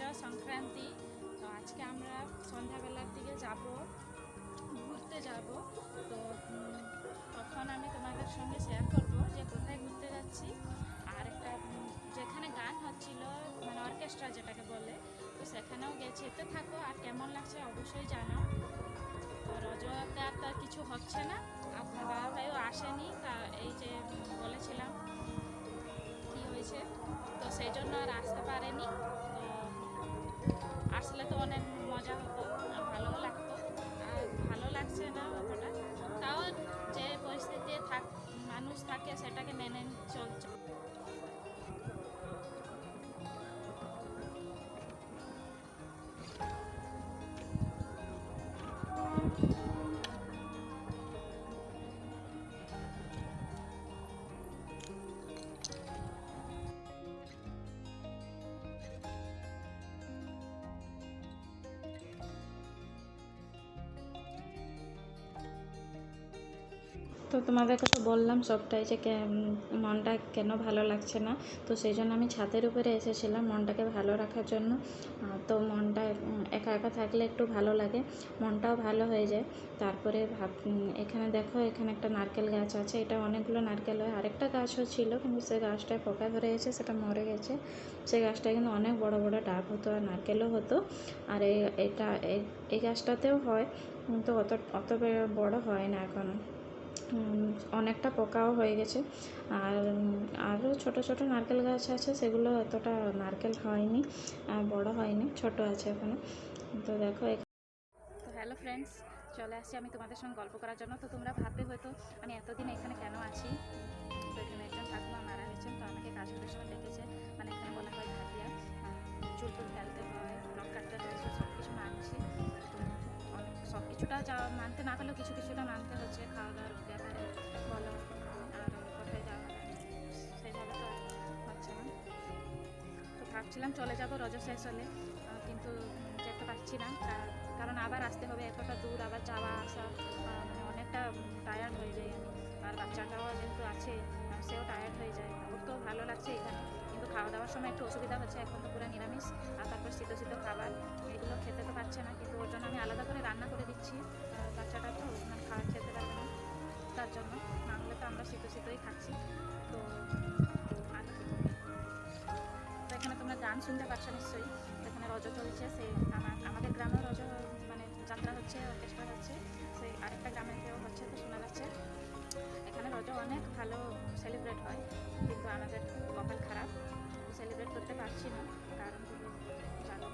রজ সংক্রান্তি। তো আজকে আমরা সন্ধ্যাবেলার দিকে যাব, ঘুরতে যাব। তো তখন আমি তোমাদের সঙ্গে শেয়ার করব যে কোথায় ঘুরতে যাচ্ছি। আর একটা যেখানে গান হচ্ছিল মানে অর্কেস্ট্রা যেটাকে বলে, তো সেখানেও গেছি। তো থাকো, আর কেমন লাগছে অবশ্যই জানাও। তো রজতে আর তো কিছু হচ্ছে না। আপনার বাবা ভাইও আসেনি, তা এই যে বলেছিলাম কি হয়েছে। তো সেই জন্য আর আসতে পারেনি। অনেক মজা হতো ভালোও লাগতো। আর ভালো লাগছে না অতটা তাও যে পরিস্থিতি থাক, মানুষ থাকে সেটাকে মেনে চলছে তো তোমাদেরকে তো বললাম সবটাই যে মনটা কেন ভালো লাগছে না। তো সেই জন্য আমি ছাতের উপরে এসেছিলাম মনটাকে ভালো রাখার জন্য। তো মনটা একা একা থাকলে একটু ভালো লাগে, মনটাও ভালো হয়ে যায়। তারপরে ভাব এখানে দেখো, এখানে একটা নারকেল গাছ আছে। এটা অনেকগুলো নারকেল হয়। আরেকটা গাছও ছিল, কিন্তু সে গাছটায় পোকা ধরে গেছে, সেটা মরে গেছে। সেই গাছটায় কিন্তু অনেক বড় বড় ডাব হতো আর নারকেলও হতো। আর এটা এই- গাছটাতেও হয়, কিন্তু অত অত বড় হয় না এখনও অনেকটা পোকাও হয়ে গেছে। আর আরও ছোট ছোট নারকেল গাছ আছে, সেগুলো এতটা নারকেল হয়নি বড় হয়নি, ছোট আছে এখনও। তো দেখো তো হ্যালো ফ্রেন্ডস, চলে আসছি আমি তোমাদের সঙ্গে গল্প করার জন্য। তো তোমরা ভাববে হয়তো, আমি এতদিন এখানে কেন আছি? তো এখানে একজন ঠাকুমা মারা গেছেন, তো আমাকে কাজ করার সময় ডেকেছে। মানে এখানে বলা হয় ভাতিয়া চুল টুল ফেলতে হয় নখ কাটতে হয়, সব কিছু মানছি সব কিছুটা যা মানতে না পারলেও কিছু কিছুটা মানতে হচ্ছে খাওয়া দাওয়ার ব্যাপারে বলো, আর কোথায় যাওয়া সেইভাবে তো হচ্ছে না। তো ভাবছিলাম চলে যাব রজ শেষ হলে কিন্তু যেতে পারছি না কারণ আবার আসতে হবে এতটা দূর আবার যাওয়া, আসা মানে অনেকটা টায়ার্ড হয়ে যায় আমি। আর বাচ্চাটাও যেহেতু আছে সেও টায়ার্ড হয়ে যায়। ওর তো ভালো লাগছে এখানে। খাওয়া দাওয়ার সময় একটু অসুবিধা হচ্ছে, এখন তো পুরো নিরামিষ, আর তারপর সিদ্ধ সিদ্ধ খাবার, এগুলো খেতে তো পারছে না, কিন্তু ওর জন্য আমি আলাদা করে রান্না করে দিচ্ছি। বাচ্চাটা তো মানে খাবার খেতে পারবে না, তার জন্য। না হলে তো আমরা সিদ্ধ সিদ্ধই খাচ্ছি। তো আর এখানে তোমরা গান শুনতে পাচ্ছ নিশ্চয়ই। এখানে রজ চলছে, সেই আমার, আমাদের গ্রামেও রজ মানে যাত্রা হচ্ছে, অর্কেস্ট্রা হচ্ছে, সেই আরেকটা গ্রামেতেও হচ্ছে তো শোনা যাচ্ছে। এখানে রজ অনেক ভালো সেলিব্রেট হয়, কিন্তু আমাদের কপাল খারাপ। সেলিব্রেট করতে পারছি না, কারণ জানো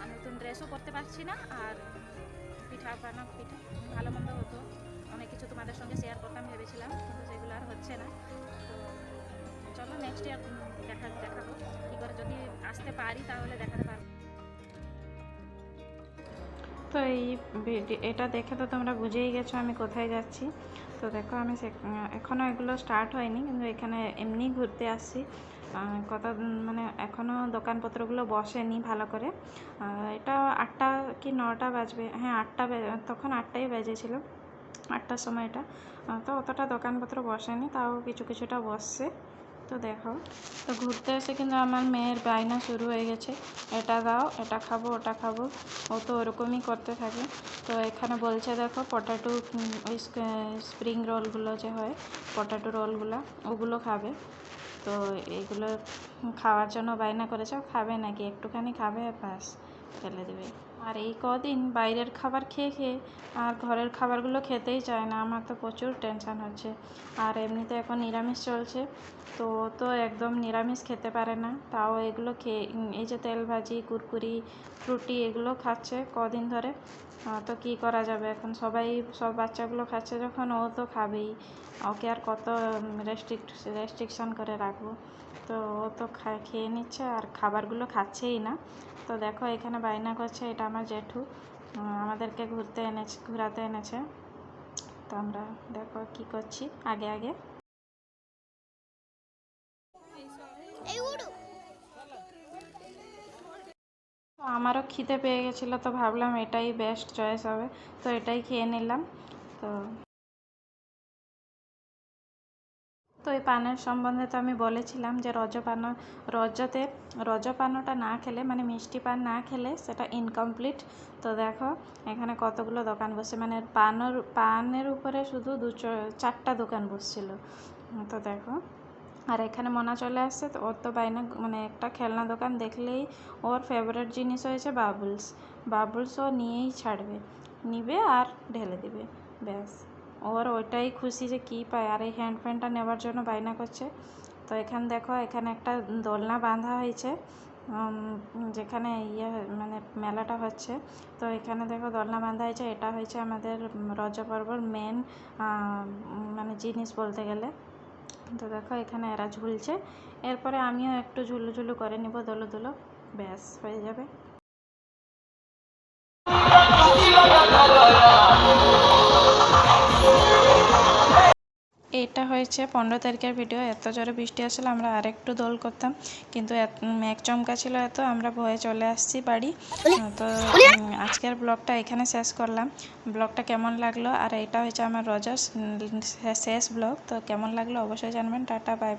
আর নতুন ড্রেসও করতে পারছি না আর পিঠা বানা পিঠা ভালো মন্দ হতো। অনেক কিছু তোমাদের সঙ্গে শেয়ার করতাম, ভেবেছিলাম, কিন্তু সেগুলো আর হচ্ছে না। তো চলো নেক্সট ইয়ার দেখা, দেখাবো। কী করে যদি আসতে পারি তাহলে দেখাতে পারব। তো এই এটা দেখে তো তোমরা বুঝেই গেছো আমি কোথায় যাচ্ছি। তো দেখো আমি এখনও এগুলো স্টার্ট হয়নি, কিন্তু এখানে এমনি ঘুরতে আসছি। কত মানে এখনও দোকানপত্রগুলো বসেনি ভালো করে। এটা আটটা কি নটা বাজবে? হ্যাঁ আটটা তখন আটটাই বেজেছিল, আটটার সময় এটা। তো অতটা দোকানপত্র বসেনি, তাও কিছু কিছুটা বসছে। তো দেখো, তো ঘুরতে এসে কিন্তু আমার মেয়ের বায়না শুরু হয়ে গেছে। এটা দাও, এটা খাব, ওটা খাব। ও তো ওরকমই করতে থাকে। তো এখানে বলছে দেখো পটাটো ওই স্প্রিং রোলগুলো যে হয় পটাটো রোলগুলো, ওগুলো খাবে। তো এগুলো খাওয়ার জন্য বায়না করেছ খাবে নাকি? একটুখানি খাবে ব্যাস ফেলে দেবে। আর এই কদিন বাইরের খাবার খেয়ে খেয়ে আর ঘরের খাবারগুলো খেতেই চায় না। আমার তো প্রচুর টেনশান হচ্ছে। আর এমনিতে এখন নিরামিষ চলছে। তো তো একদম নিরামিষ খেতে পারে না। তাও এগুলো খেয়ে এই যে তেল ভাজি, কুরকুরি ফ্রুটি এগুলো খাচ্ছে কদিন ধরে। তো কী করা যাবে? এখন সবাই, সব বাচ্চাগুলো খাচ্ছে যখন ও তো খাবেই। ওকে আর কত রেস্ট্রিক্ট রেস্ট্রিকশন করে রাখব। তো ও তো খেয়ে নিচ্ছে আর খাবারগুলো খাচ্ছেই না। তো দেখো এখানে বায়না করছে, এটা আমার জেঠু আমাদেরকে ঘুরতে এনেছে, ঘুরাতে এনেছে। তো আমরা দেখো কি করছি আগে আগে। আমারও খিদে পেয়ে গেছিল, তো ভাবলাম এটাই বেস্ট চয়েস হবে। তো এটাই খেয়ে নিলাম। তো তো এই পানের সম্বন্ধে তো আমি বলেছিলাম যে রজপান, রজতে, রজপানটা না খেলে মানে মিষ্টি পান না খেলে সেটা ইনকমপ্লিট তো দেখো, এখানে কতগুলো দোকান বসে মানে পানের পানের উপরে শুধু দু চারটা দোকান বসছিল। তো দেখো, আর এখানে মনা চলে আসছে, তো ওর তো বাইনা মানে একটা খেলনা দোকান দেখলেই ওর ফেভারিট জিনিস হয়েছে বাবলস বাবলস ও নিয়েই ছাড়বে, নিবে আর ঢেলে দিবে, ব্যাস। ওর ওইটাই খুশি যে কী পায়। আর এই হ্যান্ড ফ্যানটা নেওয়ার জন্য বায়না করছে। তো এখানে দেখো এখানে একটা দোলনা বাঁধা হয়েছে যেখানে ইয়ে মানে মেলাটা হচ্ছে। তো এখানে দেখো দোলনা বাঁধা হয়েছে। এটা হয়েছে আমাদের উম, রজ পর্বর মেন মানে জিনিস বলতে গেলে। তো দেখো এখানে এরা ঝুলছে। এরপরে আমিও একটু ঝুলু ঝুলু করে নিব দোলো দোলো ব্যাস হয়ে যাবে। হয়েছে। পনেরো তারিখের ভিডিও এত জোরে বৃষ্টি আসলে আমরা আরেকটু দোল করতাম। কিন্তু ম্যাক চমকা ছিল এত আমরা ভয়ে চলে আসছি বাড়ি। তো আজকের ব্লগটা এখানে শেষ করলাম। ব্লগটা কেমন লাগল? আর এটা হয়েছে আমার রজার শেষ ব্লগ তো কেমন লাগল অবশ্যই জানবেন। Tata bye bye